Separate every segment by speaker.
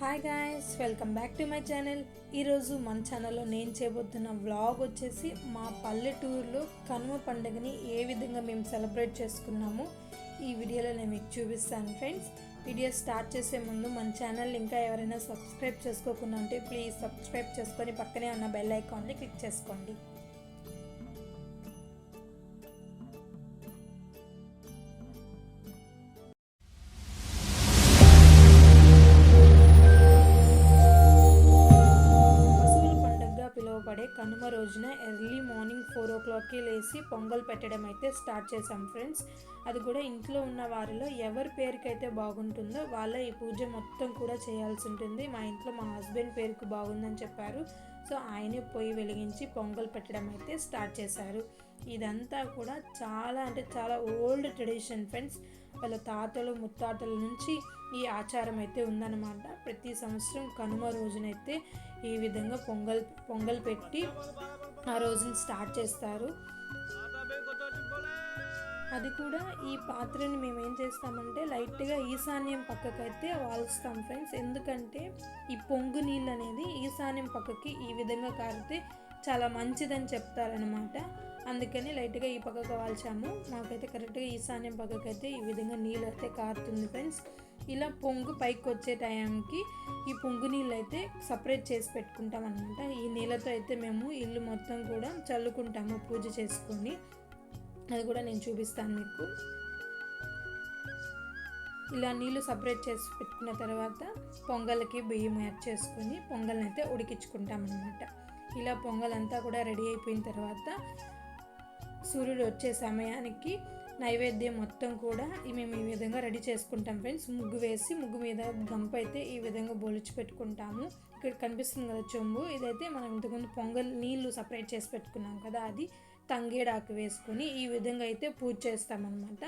Speaker 1: Hi guys welcome back to my channel ఈరోజు మన ఛానల్లో నేను చేయబోతున్న వ్లాగ్ వచ్చేసి మా పల్లెటూరులో కనుమ పండుగని ఏ విధంగా మేము సెలబ్రేట్ చేసుకున్నాము ఈ వీడియోలో నేను మీకు చూపిస్తాను ఫ్రెండ్స్ వీడియో స్టార్ట్ చేసే ముందు మన ఛానల్ ఇంకా ఎవరైనా సబ్స్క్రైబ్ చేసుకోకుండా ఉంటే ప్లీజ్ సబ్స్క్రైబ్ చేసుకొని పక్కనే ఉన్న బెల్ ఐకాన్ని క్లిక్ చేసుకోండి. ఫోర్ ఓ క్లాక్కి లేచి పొంగల్ పెట్టడం అయితే స్టార్ట్ చేశాం ఫ్రెండ్స్. అది కూడా ఇంట్లో ఉన్న వారిలో ఎవరి పేరుకైతే బాగుంటుందో వాళ్ళ ఈ పూజ మొత్తం కూడా చేయాల్సి ఉంటుంది. మా ఇంట్లో మా హస్బెండ్ పేరుకు బాగుందని చెప్పారు. సో ఆయనే పొయ్యి వెలిగించి పొంగల్ పెట్టడం అయితే స్టార్ట్ చేశారు. ఇదంతా కూడా చాలా అంటే చాలా ఓల్డ్ ట్రెడిషన్ ఫ్రెండ్స్. వాళ్ళ తాతలు ముత్తాతల నుంచి ఈ ఆచారం అయితే ఉందన్నమాట. ప్రతి సంవత్సరం కనుమ రోజునైతే ఈ విధంగా పొంగల్ పొంగల్ పెట్టి ఆ రోజుని స్టార్ట్ చేస్తారు. అది కూడా ఈ పాత్రని మేము ఏం చేస్తామంటే లైట్గా ఈశాన్యం పక్కకైతే వాల్స్తాం ఫ్రెండ్స్. ఎందుకంటే ఈ పొంగు నీళ్ళు అనేది ఈశాన్యం పక్కకి ఈ విధంగా కారితే చాలా మంచిదని చెప్తారనమాట అందుకని లైట్గా ఈ పక్కకు వాల్చాము మాకైతే కరెక్ట్గా ఈశాన్యం పక్కకైతే ఈ విధంగా నీళ్ళు అయితే కారుతుంది ఫ్రెండ్స్. ఇలా పొంగు పైకి వచ్చే టైంకి ఈ పొంగు నీళ్ళు అయితే సపరేట్ చేసి పెట్టుకుంటాం అనమాట ఈ నీళ్ళతో అయితే మేము ఇల్లు మొత్తం కూడా చల్లుకుంటాము పూజ చేసుకొని. అది కూడా నేను చూపిస్తాను మీకు. ఇలా నీళ్ళు సపరేట్ చేసి పెట్టుకున్న తర్వాత పొంగల్కి బియ్యం యాడ్ చేసుకొని పొంగల్ని అయితే ఉడికించుకుంటాం అనమాట ఇలా పొంగల్ అంతా కూడా రెడీ అయిపోయిన తర్వాత సూర్యుడు వచ్చే సమయానికి నైవేద్యం మొత్తం కూడా మేము ఈ విధంగా రెడీ చేసుకుంటాం ఫ్రెండ్స్. ముగ్గు వేసి ముగ్గు మీద గంప అయితే ఈ విధంగా బొలిచి పెట్టుకుంటాము. ఇక్కడ కనిపిస్తుంది కదా చెంబు. ఇదైతే మనం ఇంతకుముందు పొంగల్ నీళ్ళు సపరేట్ చేసి పెట్టుకున్నాం కదా అది తంగేడాకు వేసుకొని ఈ విధంగా అయితే పూజ చేస్తామన్నమాట.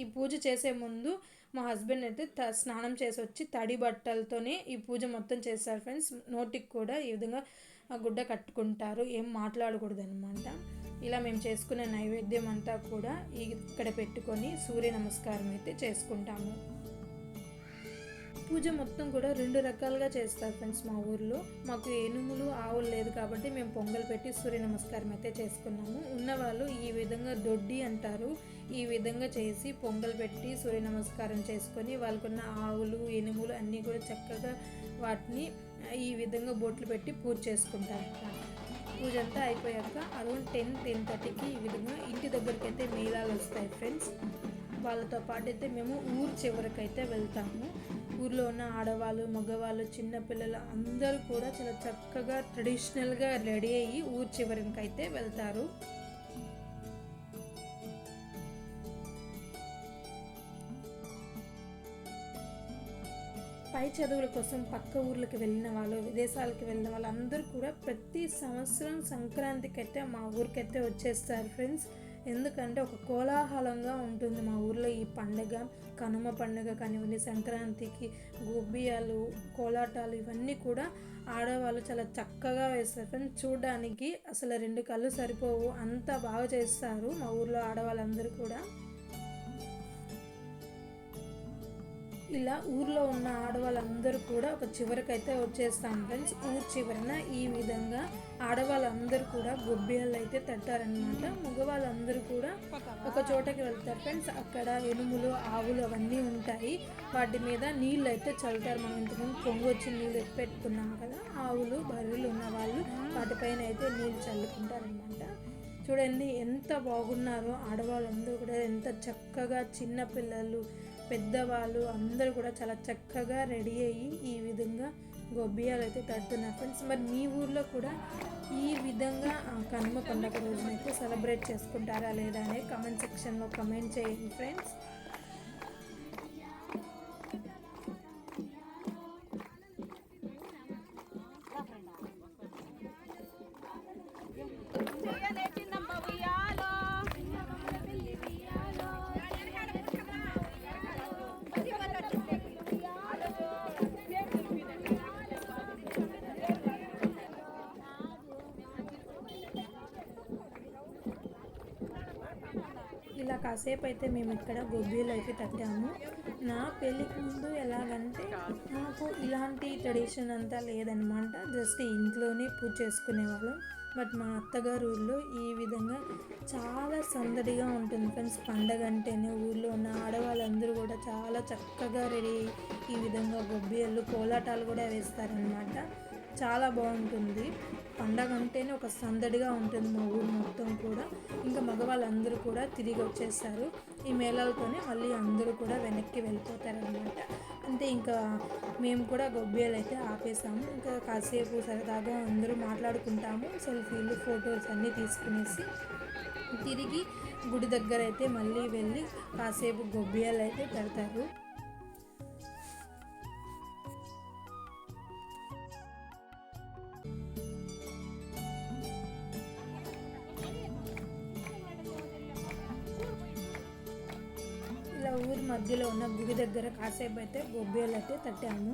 Speaker 1: ఈ పూజ చేసే ముందు మా హస్బెండ్ అయితే త స్నానం చేసి వచ్చి తడి బట్టలతోనే ఈ పూజ మొత్తం చేస్తారు ఫ్రెండ్స్. నోటికి కూడా ఈ విధంగా ఆ గుడ్డ కట్టుకుంటారు. ఏం మాట్లాడకూడదు అనమాట ఇలా మేము చేసుకునే నైవేద్యం అంతా కూడా ఇక్కడ పెట్టుకొని సూర్య నమస్కారం అయితే చేసుకుంటాము. పూజ మొత్తం కూడా రెండు రకాలుగా చేస్తారు ఫ్రెండ్స్ మా ఊర్లో. మాకు ఏనుములు ఆవులు లేదు కాబట్టి మేము పొంగల్ పెట్టి సూర్య నమస్కారం అయితే చేసుకున్నాము. ఉన్నవాళ్ళు ఈ విధంగా దొడ్డి అంటారు. ఈ విధంగా చేసి పొంగల్ పెట్టి సూర్య నమస్కారం చేసుకొని వాళ్ళకున్న ఆవులు ఎనుములు అన్నీ కూడా చక్కగా వాటిని ఈ విధంగా బొట్లు పెట్టి పూజ చేసుకుంటారు పూజ అంతా అయిపోయాక అరౌండ్ టెన్ టెన్ థర్టీకి ఈ విధంగా ఇంటి దగ్గరికి అయితే మేళాలు వస్తాయి ఫ్రెండ్స్ వాళ్ళతో పాటు అయితే మేము ఊరు చివరికైతే వెళ్తాము. ఊర్లో ఉన్న ఆడవాళ్ళు మగవాళ్ళు చిన్నపిల్లలు అందరూ కూడా చాలా చక్కగా ట్రెడిషనల్గా రెడీ అయ్యి ఊరు చివరికైతే వెళ్తారు. పై చదువుల కోసం పక్క ఊర్లకు వెళ్ళిన వాళ్ళు విదేశాలకు వెళ్ళిన వాళ్ళు అందరూ కూడా ప్రతి సంవత్సరం సంక్రాంతికి అయితే మా ఊరికైతే వచ్చేస్తారు ఫ్రెండ్స్. ఎందుకంటే ఒక కోలాహలంగా ఉంటుంది మా ఊర్లో ఈ పండగ. కనుమ పండుగ కానివ్వండి సంక్రాంతికి గోబియాలు కోలాటాలు ఇవన్నీ కూడా ఆడవాళ్ళు చాలా చక్కగా వేస్తారు ఫ్రెండ్స్. చూడడానికి అసలు రెండు కళ్ళు సరిపోవు. అంత బాగా చేస్తారు మా ఊర్లో ఆడవాళ్ళందరూ కూడా. ఇలా ఊర్లో ఉన్న ఆడవాళ్ళందరూ కూడా ఒక చివరికైతే వచ్చేస్తాం ఫ్రెండ్స్. ఊరు చివరన ఈ విధంగా ఆడవాళ్ళందరూ కూడా గొబ్బిళ్ళు అయితే తట్టారనమాట మగవాళ్ళందరూ కూడా ఒక చోటకి వెళ్తారు ఫ్రెండ్స్. అక్కడ ఎనుములు ఆవులు అవన్నీ ఉంటాయి. వాటి మీద నీళ్ళు అయితే చల్లుతారు. మనం ఇంతకుముందు పొంగు వచ్చి నీళ్ళు పెట్టుకున్నాం కదా ఆవులు బర్రెలు ఉన్న వాళ్ళు వాటిపైన అయితే నీళ్ళు చల్లుకుంటారనమాట చూడండి ఎంత బాగున్నారో ఆడవాళ్ళందరూ కూడా. ఎంత చక్కగా చిన్న పిల్లలు పెద్దవాళ్ళు అందరూ కూడా చాలా చక్కగా రెడీ అయ్యి ఈ విధంగా గొబ్బియాలు అయితే తడుతున్నారు ఫ్రెండ్స్. మరి మీ ఊర్లో కూడా ఈ విధంగా కనుమ పండుగ రోజునైతే సెలబ్రేట్ చేసుకుంటారా లేదా అనేది కమెంట్ సెక్షన్లో కమెంట్ చేయండి ఫ్రెండ్స్. కాసేపు అయితే మేము ఇక్కడ గొబ్బీలు అయితే తట్టాము. నా పెళ్ళికి ముందు ఎలాగంటే నాకు ఇలాంటి ట్రెడిషన్ అంతా లేదనమాట. జస్ట్ ఇంట్లోనే పూజ చేసుకునేవాళ్ళం. బట్ మా అత్తగారు ఊళ్ళో ఈ విధంగా చాలా సందడిగా ఉంటుంది ఫ్రెండ్స్ పండగ అంటేనే ఊళ్ళో ఉన్న ఆడవాళ్ళందరూ కూడా చాలా చక్కగా రెడీ ఈ విధంగా గొబ్బిళ్ళు కోలాటాలు కూడా వేస్తారనమాట. చాలా బాగుంటుంది. పండగ అంటేనే ఒక సందడిగా ఉంటుంది మా ఊరు మొత్తం కూడా. ఇంకా మగవాళ్ళందరూ కూడా తిరిగి వచ్చేస్తారు. ఈ మేళాలతోనే మళ్ళీ అందరూ కూడా వెనక్కి వెళ్ళిపోతారనమాట అంతే ఇంకా మేము కూడా గొబ్బేలు అయితే ఆపేసాము. ఇంకా కాసేపు సరదాగా అందరూ మాట్లాడుకుంటాము. సెల్ఫీలు ఫొటోస్ అన్నీ తీసుకునేసి తిరిగి గుడి దగ్గర అయితే మళ్ళీ వెళ్ళి కాసేపు గొబ్బేలు అయితే పెడతారు. ఊరి మధ్యలో ఉన్న గుడి దగ్గర కాసేపు అయితే గొబ్బేలు అయితే తట్టాము.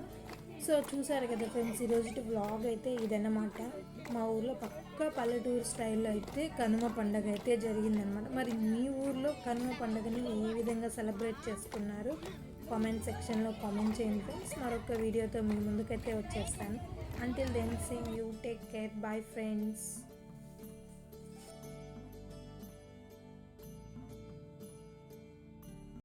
Speaker 1: సో చూసారు కదా ఫ్రెండ్స్ ఈరోజు వ్లాగ్ అయితే ఇదన్నమాట. మా ఊర్లో పక్క పల్లెటూరు స్టైల్లో అయితే కనుమ పండగ అయితే జరిగిందనమాట మరి మీ ఊర్లో కనుమ పండుగని ఏ విధంగా సెలబ్రేట్ చేసుకున్నారు? కామెంట్ సెక్షన్లో కామెంట్ చేయండి ఫ్రెండ్స్. మరొక వీడియోతో మీ ముందుకైతే వచ్చేస్తాను. Until then see you take care bye friends